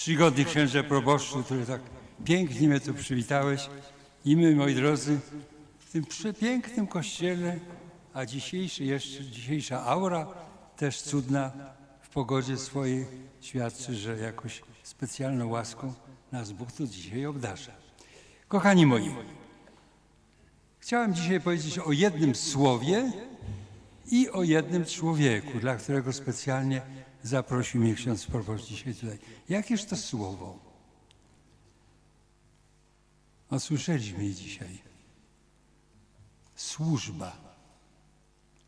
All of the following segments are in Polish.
czcigodny księże proboszczu, który tak pięknie mnie tu przywitałeś. I my, moi drodzy, w tym przepięknym kościele, a dzisiejszy jeszcze, dzisiejsza aura też cudna w pogodzie swojej świadczy, że jakoś specjalną łaską nas Bóg tu dzisiaj obdarza. Kochani moi, chciałem dzisiaj powiedzieć o jednym słowie i o jednym człowieku, dla którego specjalnie zaprosił mnie ksiądz proboszcz dzisiaj tutaj. Jakież to słowo? Osłyszeliśmy je dzisiaj. Służba.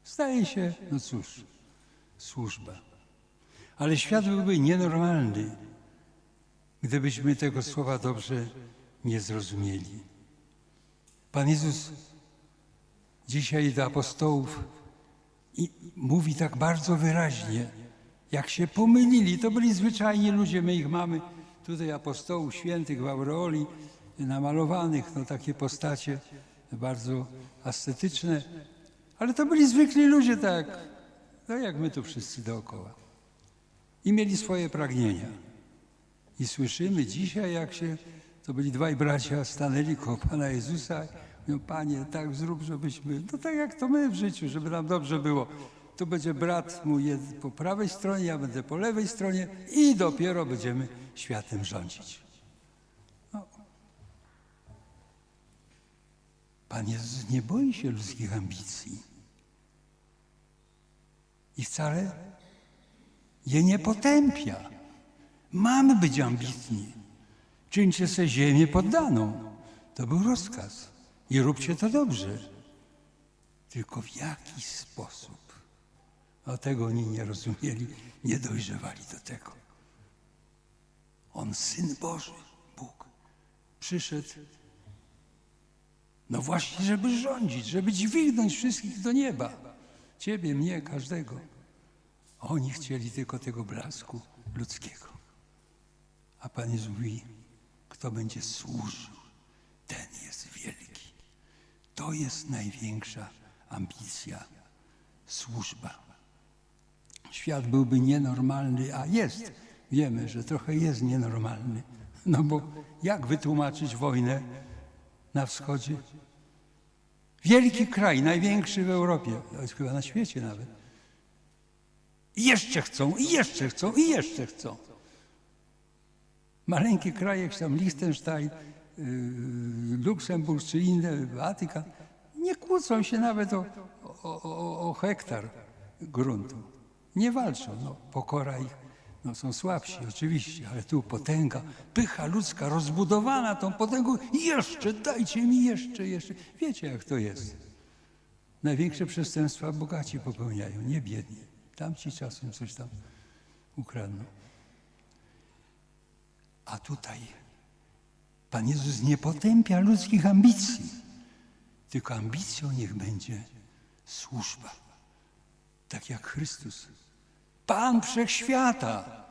Zdaje się, no cóż, służba. Ale świat byłby nienormalny, gdybyśmy tego słowa dobrze nie zrozumieli. Pan Jezus dzisiaj do apostołów mówi tak bardzo wyraźnie, jak się pomylili, to byli zwyczajni ludzie, my ich mamy tutaj apostołów świętych w aureoli, namalowanych, no takie postacie bardzo ascetyczne, ale to byli zwykli ludzie, tak, no jak my tu wszyscy dookoła. I mieli swoje pragnienia. I słyszymy dzisiaj, jak się, to byli dwaj bracia, stanęli koło Pana Jezusa, mówią, Panie, tak zrób, żebyśmy, no tak jak to my w życiu, żeby nam dobrze było. Tu będzie brat mój po prawej stronie, ja będę po lewej stronie i dopiero będziemy światem rządzić. No. Pan Jezus nie boi się ludzkich ambicji. I wcale je nie potępia. Mamy być ambitni. Czyńcie sobie ziemię poddaną. To był rozkaz. I róbcie to dobrze. Tylko w jaki sposób? A tego oni nie rozumieli, nie dojrzewali do tego. On, Syn Boży, Bóg, przyszedł, no właśnie, żeby rządzić, żeby dźwignąć wszystkich do nieba. Ciebie, mnie, każdego. Oni chcieli tylko tego blasku ludzkiego. A Pan Jezus mówi, kto będzie służył, ten jest wielki. To jest największa ambicja, służba. Świat byłby nienormalny, a jest. Wiemy, że trochę jest nienormalny. No bo jak wytłumaczyć wojnę na wschodzie? Wielki kraj, największy w Europie, chyba na świecie nawet. I jeszcze chcą, i jeszcze chcą, i jeszcze chcą. Maleńkie kraje, jak tam Liechtenstein, yy, Luksemburg czy inne, Watykan, nie kłócą się nawet o, o, o hektar gruntu. Nie walczą. No, pokora ich, no, są słabsi oczywiście, ale tu potęga, pycha ludzka rozbudowana tą potęgą. Jeszcze, dajcie mi jeszcze, jeszcze. Wiecie jak to jest. Największe przestępstwa bogaci popełniają, nie biedni. Tamci czasem coś tam ukradną. A tutaj Pan Jezus nie potępia ludzkich ambicji, tylko ambicją niech będzie służba. Tak jak Chrystus. Pan Wszechświata.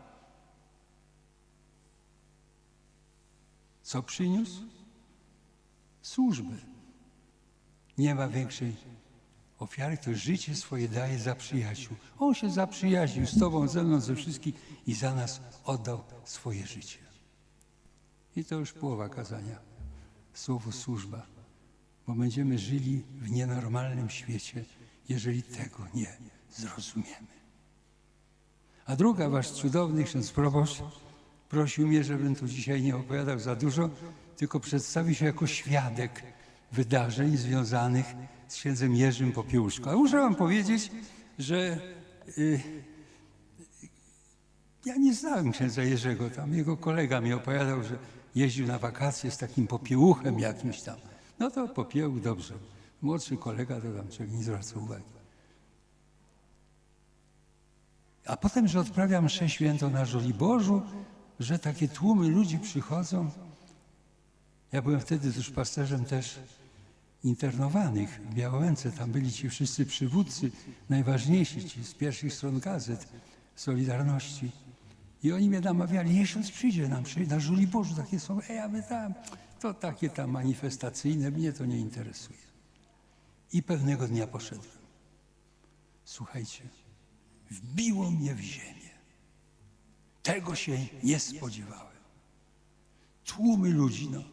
Co przyniósł? Służbę. Nie ma większej ofiary, to życie swoje daje za przyjaciół. On się zaprzyjaźnił z Tobą, ze mną, ze wszystkich i za nas oddał swoje życie. I to już połowa kazania. Słowo służba. Bo będziemy żyli w nienormalnym świecie, jeżeli tego nie zrozumiemy. A druga, wasz cudowny ksiądz proboszcz prosił mnie, żebym tu dzisiaj nie opowiadał za dużo, tylko przedstawił się jako świadek wydarzeń związanych z księdzem Jerzym Popiełuszką. A muszę wam powiedzieć, że y, ja nie znałem księdza Jerzego. Tam jego kolega mi opowiadał, że jeździł na wakacje z takim popiełuchem jakimś tam. No to popiełuch dobrze. Młodszy kolega to tam człowiek nie zwraca uwagi. A potem, że odprawiam mszę świętą na Żoliborzu, że takie tłumy ludzi przychodzą. Ja byłem wtedy już pasterzem też internowanych w Białęce. Tam byli ci wszyscy przywódcy, najważniejsi, ci z pierwszych stron gazet Solidarności. I oni mnie namawiali, miesiąc przyjdzie nam, przyjdzie na Żoliborzu, takie są, ej, a my tam, to takie tam manifestacyjne, mnie to nie interesuje. I pewnego dnia poszedłem. Słuchajcie, wbiło mnie w ziemię. Tego się nie spodziewałem. tłumy ludzi, no,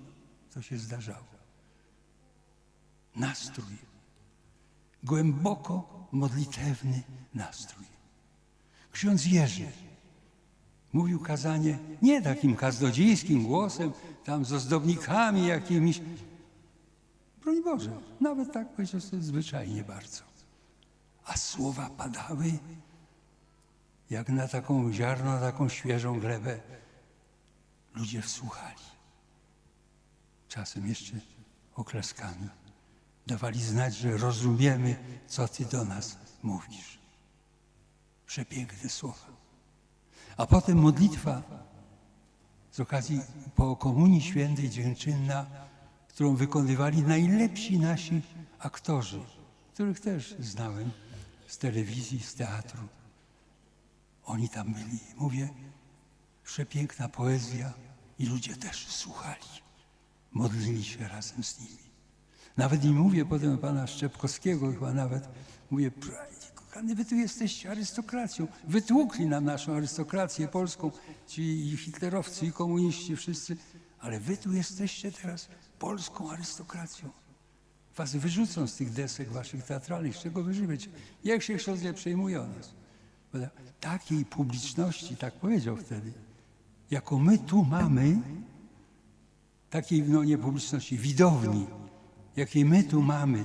to się zdarzało. Nastrój, głęboko modlitewny nastrój. Ksiądz Jerzy mówił kazanie nie takim kaznodziejskim głosem, tam z ozdobnikami jakimiś. Broń Boże, nawet tak powiedział sobie zwyczajnie bardzo. A słowa padały jak na taką ziarno, na taką świeżą glebę. Ludzie wsłuchali. Czasem jeszcze oklaskami. Dawali znać, że rozumiemy, co Ty do nas mówisz. Przepiękne słowa. A potem modlitwa z okazji po Komunii Świętej Dziękczynna, którą wykonywali najlepsi nasi aktorzy, których też znałem z telewizji, z teatru. Oni tam byli. Mówię, przepiękna poezja i ludzie też słuchali. Modlili się razem z nimi. Nawet nie mówię potem pana Szczepkowskiego, chyba nawet mówię, kochany, wy tu jesteście arystokracją. Wytłukli nam naszą arystokrację polską, ci hitlerowcy i komuniści wszyscy, ale wy tu jesteście teraz polską arystokracją. Was wyrzucą z tych desek waszych teatralnych, z czego wy żyjecie. Jak się ksiądz nie przejmuje o nas? Takiej publiczności, tak powiedział wtedy, jaką my tu mamy, takiej no nie publiczności, widowni, jakiej my tu mamy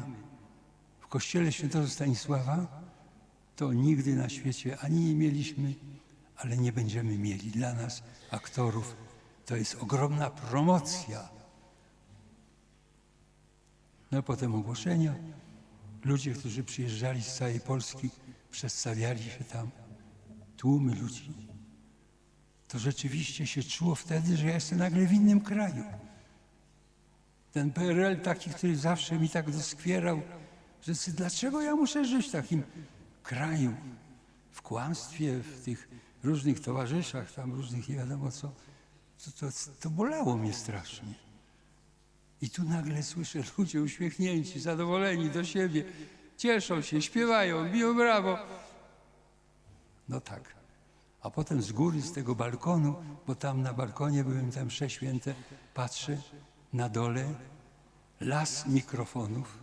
w kościele świętego Stanisława, to nigdy na świecie ani nie mieliśmy, ale nie będziemy mieli. Dla nas, aktorów, to jest ogromna promocja. No potem ogłoszenia. Ludzie, którzy przyjeżdżali z całej Polski, przedstawiali się tam. Tłumy ludzi. To rzeczywiście się czuło wtedy, że ja jestem nagle w innym kraju. Ten PRL taki, który zawsze mi tak doskwierał, że dlaczego ja muszę żyć w takim kraju, w kłamstwie, w tych różnych towarzyszach, tam różnych nie wiadomo co. To, to, to bolało mnie strasznie. I tu nagle słyszę ludzie uśmiechnięci, zadowoleni do siebie, cieszą się, śpiewają, biją brawo. No tak. A potem z góry, z tego balkonu, bo tam na balkonie byłem tam msze święte, patrzę na dole las mikrofonów,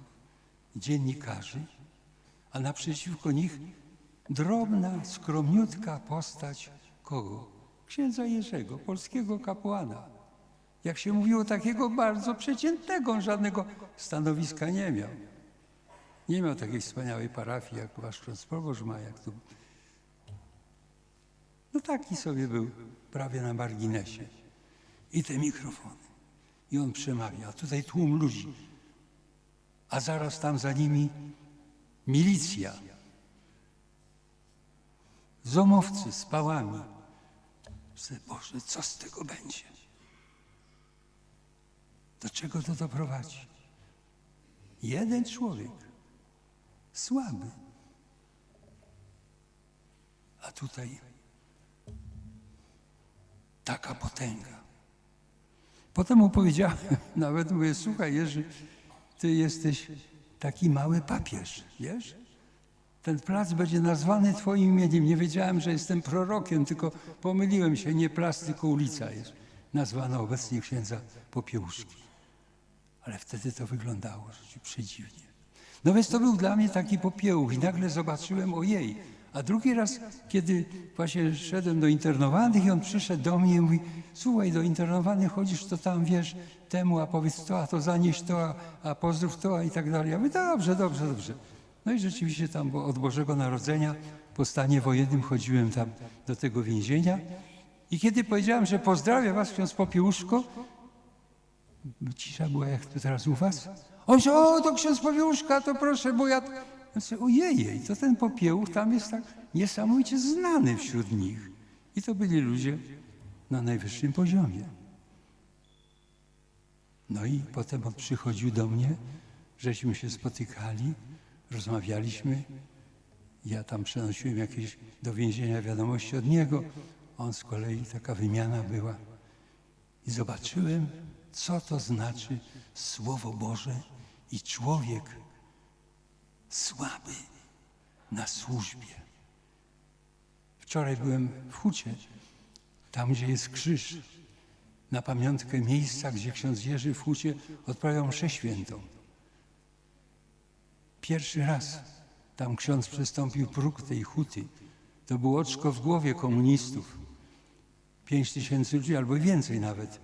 dziennikarzy, a naprzeciwko nich drobna, skromniutka postać kogo? Księdza Jerzego, polskiego kapłana. Jak się mówiło, takiego bardzo przeciętnego, on żadnego stanowiska nie miał. Nie miał takiej wspaniałej parafii, jak wasz ksiądz ma, jak tu. No taki sobie był, prawie na marginesie. I te mikrofony. I on przemawia, a tutaj tłum ludzi. A zaraz tam za nimi milicja. Zomowcy z pałami. Boże, co z tego będzie? Do czego to doprowadzi? Jeden człowiek, słaby. A tutaj taka potęga. Potem mu powiedziałem, nawet mówię, słuchaj Jerzy, ty jesteś taki mały papież, wiesz? Ten plac będzie nazwany twoim imieniem. Nie wiedziałem, że jestem prorokiem, tylko pomyliłem się, nie plac, tylko ulica jest nazwana obecnie księdza Popiełuszki. Ale wtedy to wyglądało rzeczywiście przedziwnie. No więc to był dla mnie taki popiełuch i nagle zobaczyłem, ojej. A drugi raz, kiedy właśnie szedłem do internowanych i on przyszedł do mnie i mówi, słuchaj, do internowanych chodzisz, to tam wiesz temu, a powiedz to, a to zanieś to, a, a pozdrów to, a i tak dalej. Ja mówię, dobrze, dobrze, dobrze. No i rzeczywiście tam bo od Bożego Narodzenia po stanie wojennym chodziłem tam do tego więzienia i kiedy powiedziałem, że pozdrawiam was ksiądz Popiełuszko, cisza była jak tu teraz u was. On się, o, to ksiądz Popiełuszka, to proszę, bo ja... sobie, Ojej, to ten Popiełuch tam jest tak niesamowicie znany wśród nich. I to byli ludzie na najwyższym poziomie. No i potem on przychodził do mnie, żeśmy się spotykali, rozmawialiśmy. Ja tam przenosiłem jakieś do więzienia wiadomości od niego. On z kolei taka wymiana była. I zobaczyłem, co to znaczy Słowo Boże i człowiek słaby na służbie. Wczoraj byłem w Hucie, tam gdzie jest krzyż. na pamiątkę miejsca, gdzie ksiądz Jerzy w Hucie odprawiał mszę świętą. Pierwszy raz tam ksiądz przestąpił próg tej huty. To było oczko w głowie komunistów. Pięć tysięcy ludzi albo więcej nawet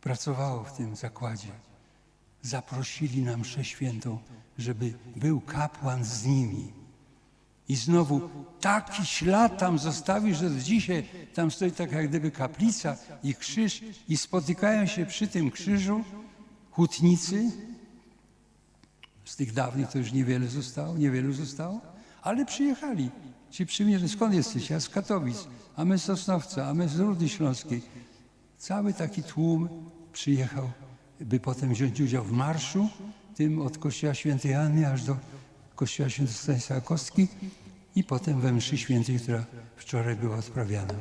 pracowało w tym zakładzie. Zaprosili na mszę świętą, żeby był kapłan z nimi. I znowu taki ślad tam zostawił, że do dzisiaj tam stoi tak jak gdyby kaplica i krzyż i spotykają się przy tym krzyżu hutnicy. Z tych dawnych to już niewiele zostało, niewielu zostało, ale przyjechali. Ci przymierzy, skąd jesteś? Ja z Katowic, a my z Sosnowca, a my z Rudy Śląskiej. Cały taki tłum przyjechał, by potem wziąć udział w marszu, tym od kościoła świętej Anny aż do kościoła świętego Stanisława Kostki i potem we mszy świętej, która wczoraj była odprawiana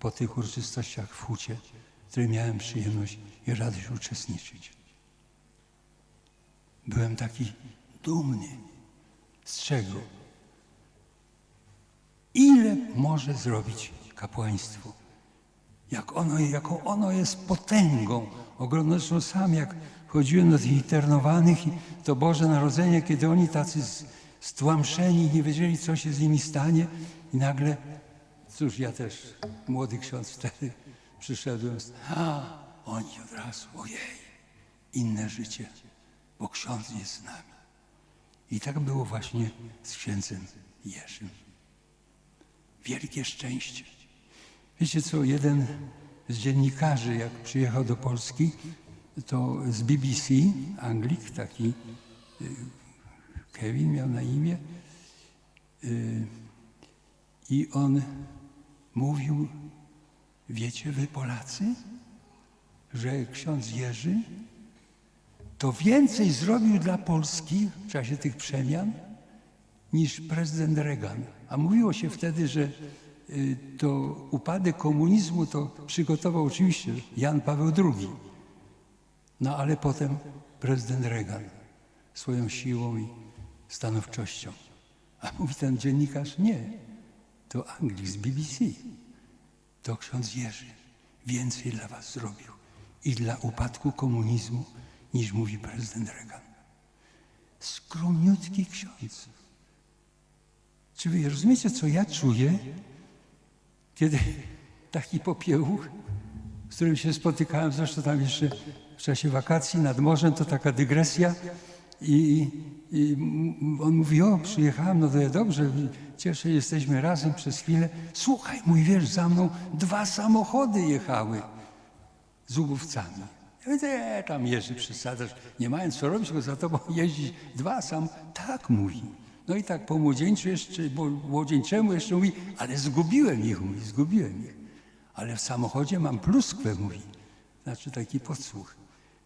po tych uroczystościach w Hucie, w której miałem przyjemność i radość uczestniczyć. Byłem taki dumny. Z czego? Ile może zrobić kapłaństwo? Jak ono, jaką ono jest potęgą. Zresztą sam jak chodziłem do tych internowanych i to Boże Narodzenie, kiedy oni tacy stłamszeni, nie wiedzieli, co się z nimi stanie i nagle, cóż, ja też, młody ksiądz wtedy przyszedłem, a oni od razu, ojej, inne życie, bo ksiądz jest z nami. I tak było właśnie z księdzem Jerzym. Wielkie szczęście. Wiecie co, jeden z dziennikarzy, jak przyjechał do Polski, to z BBC, Anglik, taki y, Kevin miał na imię, y, i on mówił, wiecie wy Polacy, że ksiądz Jerzy to więcej zrobił dla Polski w czasie tych przemian niż prezydent Reagan. A mówiło się wtedy, że to upadek komunizmu to przygotował oczywiście Jan Paweł II. No ale potem prezydent Reagan swoją siłą i stanowczością. A mówi ten dziennikarz, nie, to Anglik z BBC. To ksiądz Jerzy więcej dla was zrobił i dla upadku komunizmu niż mówi prezydent Reagan. Skromniutki ksiądz. Czy wy rozumiecie, co ja czuję, kiedy taki popiełuch, z którym się spotykałem, zresztą tam jeszcze w czasie wakacji nad morzem, to taka dygresja i, i on mówi, o przyjechałem, no to ja dobrze, cieszę się, jesteśmy razem przez chwilę. Słuchaj, mój wiesz, za mną dwa samochody jechały z ługówcami. Ja mówię, e, tam Jerzy przesadzasz, nie mając co robić, tylko za tobą jeździć dwa sam. Tak mówi. No i tak po młodzieńczu jeszcze, młodzieńczemu jeszcze mówi, ale zgubiłem ich, mówi, zgubiłem ich. Ale w samochodzie mam pluskwę, mówi. Znaczy taki podsłuch,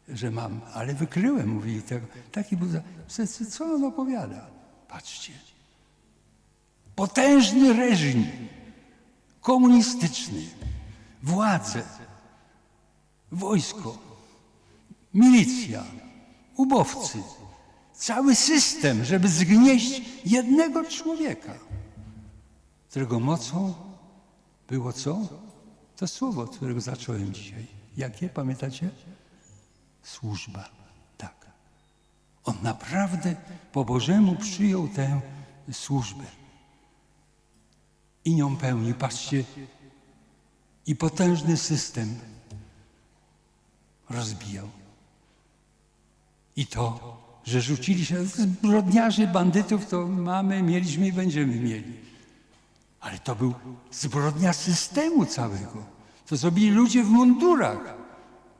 że mam, ale wykryłem, mówi. Tak, taki był, co on opowiada? Patrzcie. Potężny reżim komunistyczny, władze, wojsko, milicja, ubowcy, cały system, żeby zgnieść jednego człowieka, którego mocą było co? To słowo, którego zacząłem dzisiaj. Jakie, pamiętacie? Służba. Tak. On naprawdę po Bożemu przyjął tę służbę i nią pełni. Patrzcie, i potężny system rozbijał. I to, że rzucili się zbrodniarzy, bandytów, to mamy, mieliśmy i będziemy mieli. Ale to był zbrodnia systemu całego. To zrobili ludzie w mundurach,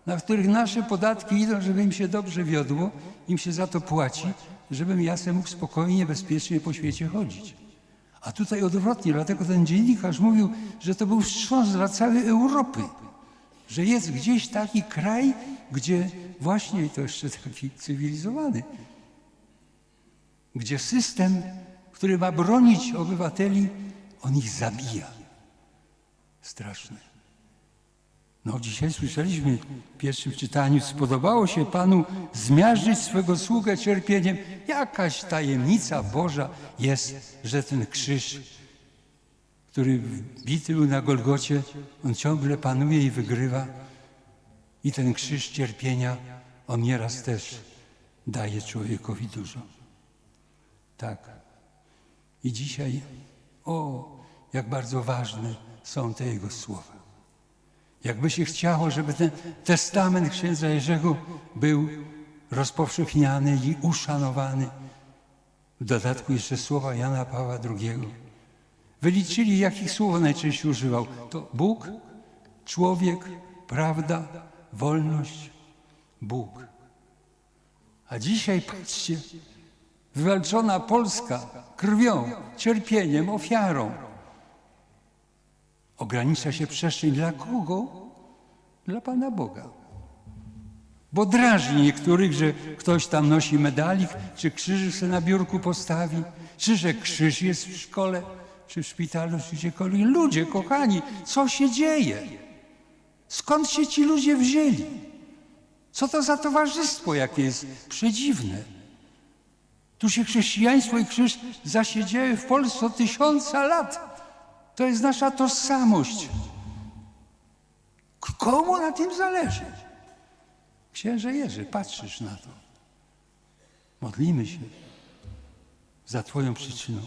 na których nasze podatki idą, żeby im się dobrze wiodło, im się za to płaci, żebym ja se mógł spokojnie, bezpiecznie po świecie chodzić. A tutaj odwrotnie, dlatego ten dziennikarz mówił, że to był wstrząs dla całej Europy że jest gdzieś taki kraj, gdzie właśnie, to jeszcze taki cywilizowany, gdzie system, który ma bronić obywateli, on ich zabija. Straszne. No dzisiaj słyszeliśmy w pierwszym czytaniu, spodobało się Panu zmiażdżyć swego sługę cierpieniem. Jakaś tajemnica Boża jest, że ten krzyż który bity był na Golgocie, on ciągle panuje i wygrywa. I ten krzyż cierpienia, on nieraz też daje człowiekowi dużo. Tak. I dzisiaj, o, jak bardzo ważne są te Jego słowa. Jakby się chciało, żeby ten testament księdza Jerzego był rozpowszechniany i uszanowany. W dodatku jeszcze słowa Jana Pawła II. Wyliczyli, jakich słów najczęściej używał. To Bóg, człowiek, prawda, wolność, Bóg. A dzisiaj patrzcie, wywalczona Polska krwią, cierpieniem, ofiarą. Ogranicza się przestrzeń dla kogo? Dla Pana Boga. Bo drażni niektórych, że ktoś tam nosi medalik, czy krzyż sobie na biurku postawi, czy że krzyż jest w szkole, czy w szpitalu, czy gdziekolwiek. Ludzie, kochani, co się dzieje? Skąd się ci ludzie wzięli? Co to za towarzystwo, jakie jest przedziwne? Tu się chrześcijaństwo i krzyż zasiedziały w Polsce od tysiąca lat. To jest nasza tożsamość. Komu na tym zależy? Księże Jerzy, patrzysz na to. Modlimy się za Twoją przyczyną.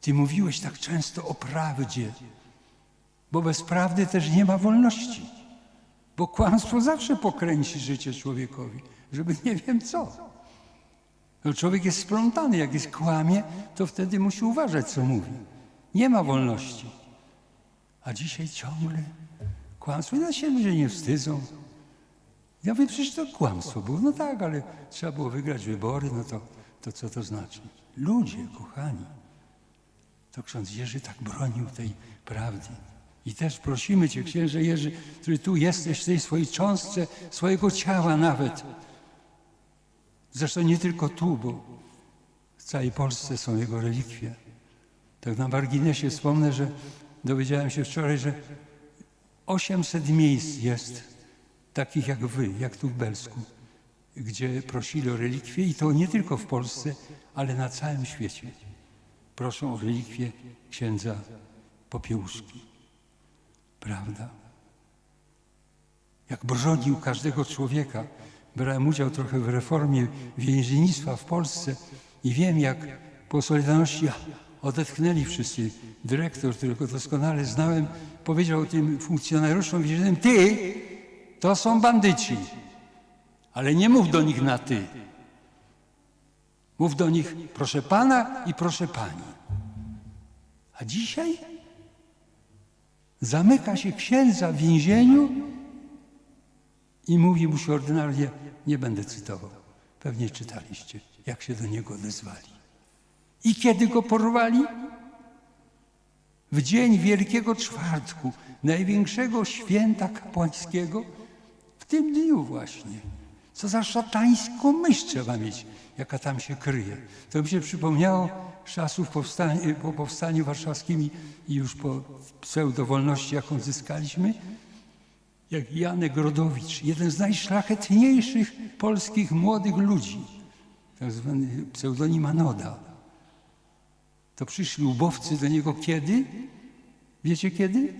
Ty mówiłeś tak często o prawdzie, bo bez prawdy też nie ma wolności. Bo kłamstwo zawsze pokręci życie człowiekowi, żeby nie wiem co. No człowiek jest splątany, jak jest kłamie, to wtedy musi uważać, co mówi. Nie ma wolności. A dzisiaj ciągle kłamstwo. I na się ludzie nie wstydzą. Ja mówię, przecież to kłamstwo było. No tak, ale trzeba było wygrać wybory, no to, to co to znaczy? Ludzie, kochani, to ksiądz Jerzy tak bronił tej prawdy. I też prosimy Cię, księże Jerzy, który tu jesteś w tej swojej cząstce, swojego ciała nawet. Zresztą nie tylko tu, bo w całej Polsce są jego relikwie. Tak na marginesie wspomnę, że dowiedziałem się wczoraj, że 800 miejsc jest takich jak wy, jak tu w Belsku, gdzie prosili o relikwie i to nie tylko w Polsce, ale na całym świecie. Proszą o relikwie księdza Popiełuszki. Prawda? Jak bronił każdego człowieka. Brałem udział trochę w reformie więziennictwa w Polsce i wiem, jak po Solidarności odetchnęli wszyscy. Dyrektor, którego doskonale znałem, powiedział tym funkcjonariuszom więziennym, ty, to są bandyci, ale nie mów do nich na ty. Mów do nich proszę pana i proszę pani. A dzisiaj zamyka się księdza w więzieniu i mówi mu się ordynarnie, nie będę cytował, pewnie czytaliście, jak się do niego odezwali. I kiedy go porwali? W dzień Wielkiego Czwartku, największego święta kapłańskiego, w tym dniu właśnie. Co za szatańską myśl trzeba mieć, jaka tam się kryje. To mi się przypomniało z czasów powstania, po powstaniu warszawskim i- już po pseudowolności, jaką zyskaliśmy, jak Janek Rodowicz, jeden z najszlachetniejszych polskich młodych ludzi, tak zwany pseudonim Anoda. To przyszli ubowcy do niego kiedy? Wiecie kiedy?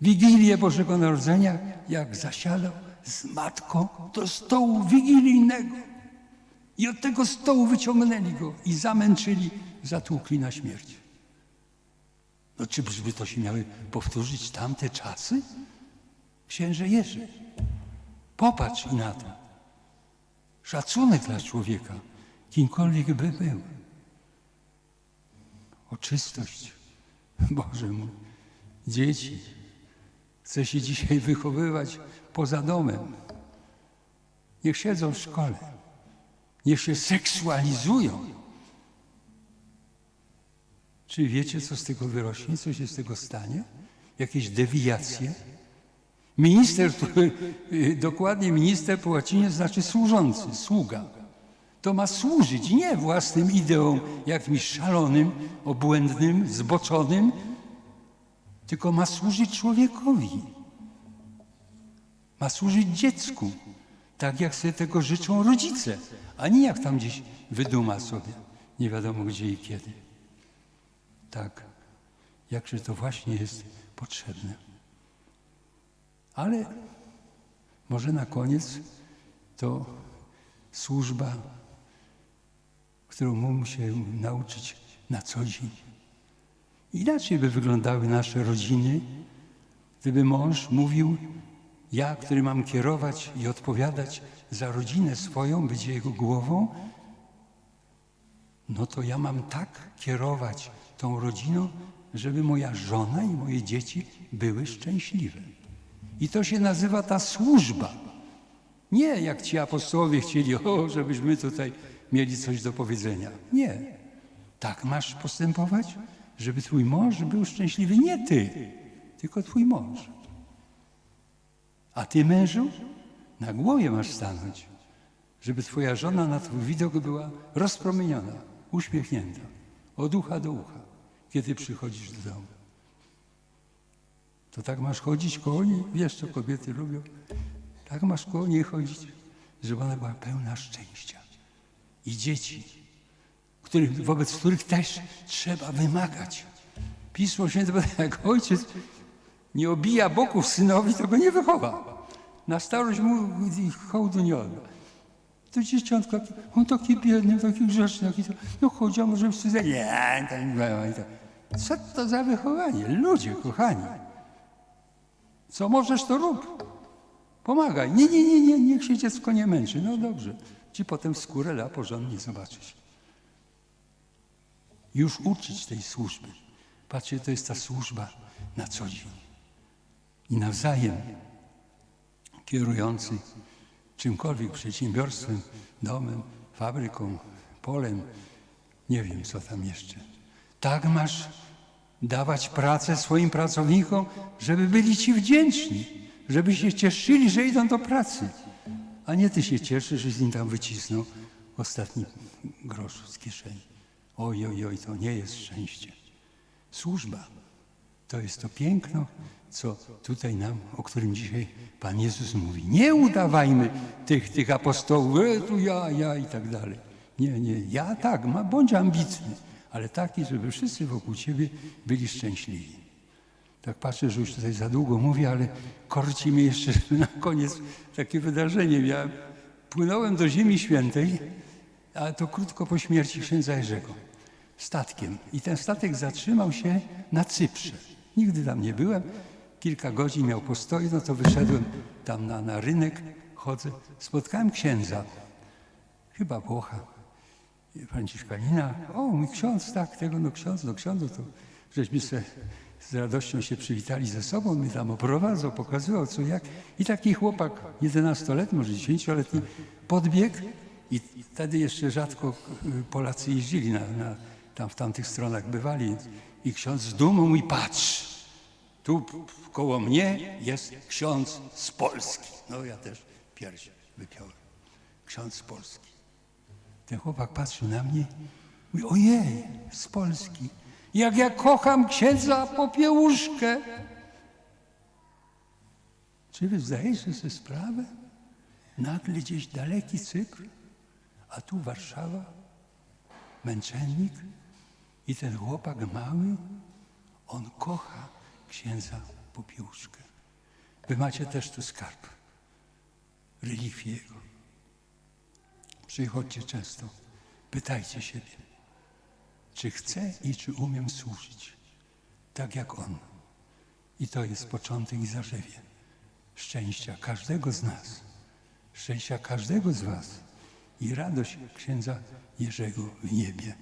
Wigilię Bożego Narodzenia, jak zasiadał z matką do stołu wigilijnego. I od tego stołu wyciągnęli go i zamęczyli, zatłukli na śmierć. No czyżby to się miały powtórzyć tamte czasy? Księże Jerzy, popatrz na to. Szacunek dla człowieka, kimkolwiek by był. O czystość. Boże mój, dzieci, chce się dzisiaj wychowywać poza domem. Niech siedzą w szkole. Niech się seksualizują. Czy wiecie, co z tego wyrośnie? Co się z tego stanie? Jakieś dewiacje? Minister, który, y, dokładnie minister po łacinie znaczy służący, sługa. To ma służyć nie własnym ideom jakimś szalonym, obłędnym, zboczonym, tylko ma służyć człowiekowi. Ma służyć dziecku, tak jak sobie tego życzą rodzice, a nie jak tam gdzieś wyduma sobie, nie wiadomo gdzie i kiedy. Tak, jakże to właśnie jest potrzebne. Ale Może na koniec to służba, którą mógł się nauczyć na co dzień. Inaczej by wyglądały nasze rodziny, gdyby mąż mówił, ja, który mam kierować i odpowiadać za rodzinę swoją, być jego głową, no to ja mam tak kierować tą rodziną, żeby moja żona i moje dzieci były szczęśliwe. I to się nazywa ta służba. Nie jak ci apostołowie chcieli, o, żebyśmy tutaj mieli coś do powiedzenia. Nie. Tak masz postępować, żeby twój mąż był szczęśliwy. Nie ty, tylko twój mąż. A ty, mężu, na głowie masz stanąć, żeby twoja żona na twój widok była rozpromieniona, uśmiechnięta, od ucha do ucha, kiedy przychodzisz do domu. To tak masz chodzić koło niej, wiesz co kobiety lubią, tak masz koło niej chodzić, żeby ona była pełna szczęścia. I dzieci, których, wobec których też trzeba wymagać. Pismo Święte, jak ojciec nie obija boków synowi, to go nie wychowa. Na starość mu hołdu nie odda. To dzieciątko, on taki biedny, taki grzeczny, taki no chodzi, a może sobie nie, nie, to. Co to za wychowanie? Ludzie, kochani. Co możesz, to rób. Pomagaj. Nie, nie, nie, nie, niech się dziecko nie męczy. No dobrze. Ci potem skórę la porządnie zobaczysz. Już uczyć tej służby. Patrzcie, to jest ta służba na co dzień. I nawzajem kierujący czymkolwiek, przedsiębiorstwem, domem, fabryką, polem, nie wiem co tam jeszcze. Tak masz dawać pracę swoim pracownikom, żeby byli ci wdzięczni, żeby się cieszyli, że idą do pracy. A nie ty się cieszysz, że z nim tam wycisnął ostatni grosz z kieszeni. Oj, oj, oj, to nie jest szczęście. Służba to jest to piękno, co tutaj nam, o którym dzisiaj Pan Jezus mówi. Nie udawajmy tych, tych apostołów, e, tu ja, ja i tak dalej. Nie, nie, ja tak, ma, bądź ambitny, ale taki, żeby wszyscy wokół Ciebie byli szczęśliwi. Tak patrzę, że już tutaj za długo mówię, ale korci mnie jeszcze na koniec takie wydarzenie miałem. Płynąłem do Ziemi Świętej, a to krótko po śmierci księdza Jerzego, statkiem. I ten statek zatrzymał się na Cyprze. Nigdy tam nie byłem. Kilka godzin miał postoju, no to wyszedłem tam na, na rynek, chodzę. Spotkałem księdza, chyba Włocha, Franciszkanina. O, mój ksiądz, tak, tego, no ksiądz, no ksiądzu, to żeśmy se z radością się przywitali ze sobą, mnie tam oprowadzał, pokazywał co jak. I taki chłopak, 11-letni, może 10-letni, podbiegł i wtedy jeszcze rzadko y, Polacy jeździli na, na, tam w tamtych stronach, bywali. I ksiądz z dumą mówi, patrz, tu koło mnie jest ksiądz z Polski. No ja też pierś wypiąłem. Ksiądz z Polski. Ten chłopak patrzył na mnie mówi, ojej, z Polski. Jak ja kocham księdza Popiełuszkę. Czy wy zdajecie sobie sprawę? Nagle gdzieś daleki Cypr, a tu Warszawa, męczennik i ten chłopak mały, on kocha księdza Popiełuszkę. Wy macie też tu skarb, relikwie jego. Przychodźcie często, pytajcie siebie, czy chcę i czy umiem służyć, tak jak on. I to jest początek i zarzewie szczęścia każdego z nas, szczęścia każdego z was i radość księdza Jerzego w niebie.